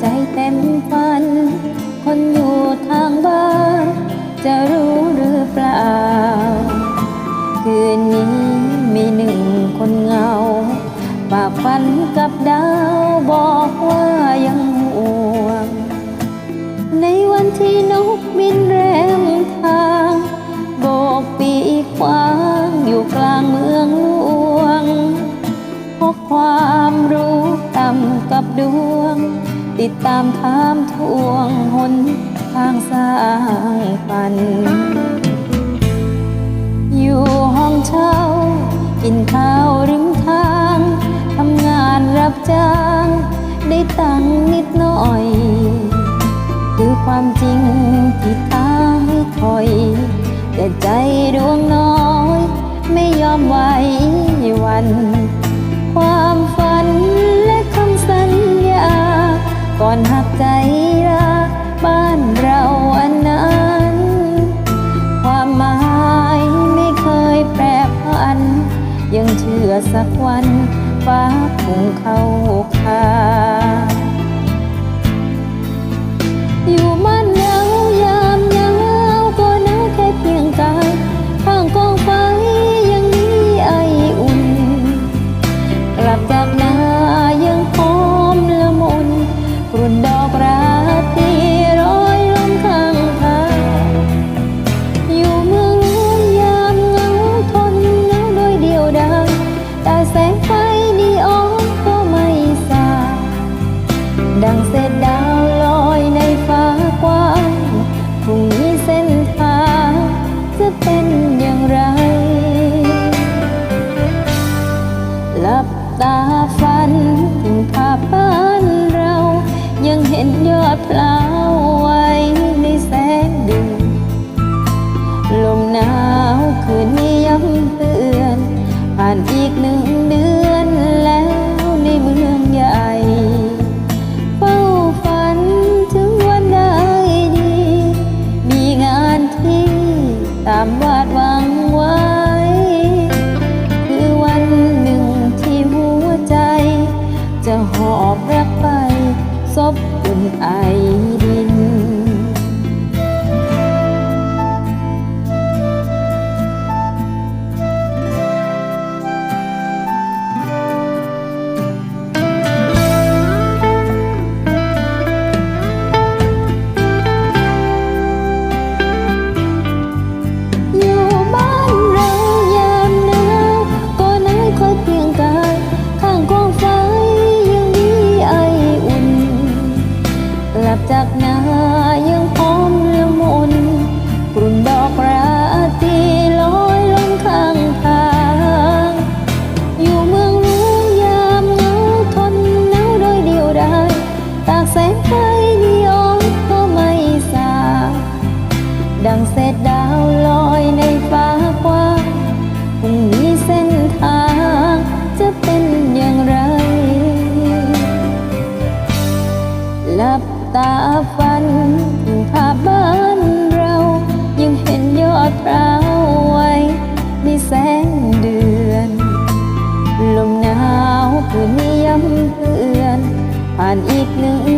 ใจเต็มฟัน คนอยู่ทางบ้าน จะรู้ ตามถามทวงหนทางสร้างฝัน อยู่ห้องเช่า กินข้าวริมทาง ทำงานรับจ้าง ได้ตังค์นิดหน่อย คือความจริงที่ตาให้ถอย แต่ใจดวงน้อย ไม่ยอมไหววัน ความฝัน ก่อนหักใจรักบ้านเราอันนั้น ความหมายไม่เคยแปรผัน ยังเชื่อสักวันฟ้าคงเข้าคาะเป็นอย่างไร หลับตาฝันถึงภาพบ้านเรา ยังเห็นยอดพลาวไว้ในแสงเดือนลมหนาวคืนนี้ย้ำเตือน ผ่านอีกหนึ่ง อบรักไปซบบนไอดิน ดังเศษดาวลอยในฟ้ากว้างพรุ่งนี้เส้นทางจะเป็นอย่างไร หลับตาฝันถึงภาพบ้านเรา ยังเห็นยอดพร้าวไว้ในแสงเดือน ลมหนาวคืนนี้ย้ำเตือน ผ่านอีกหนึ่ง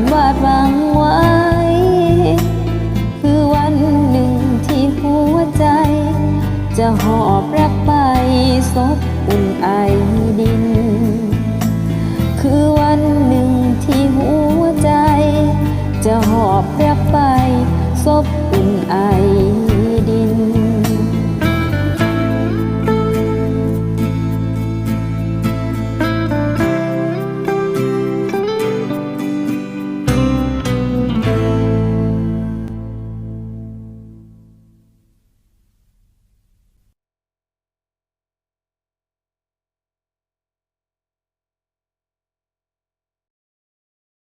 ตามวาดหวังไว้ คือวันหนึ่งที่หัวใจ จะหอบรักไปซบอุ่นไอดิน คือวันหนึ่งที่หัวใจ จะหอบรักไปซบ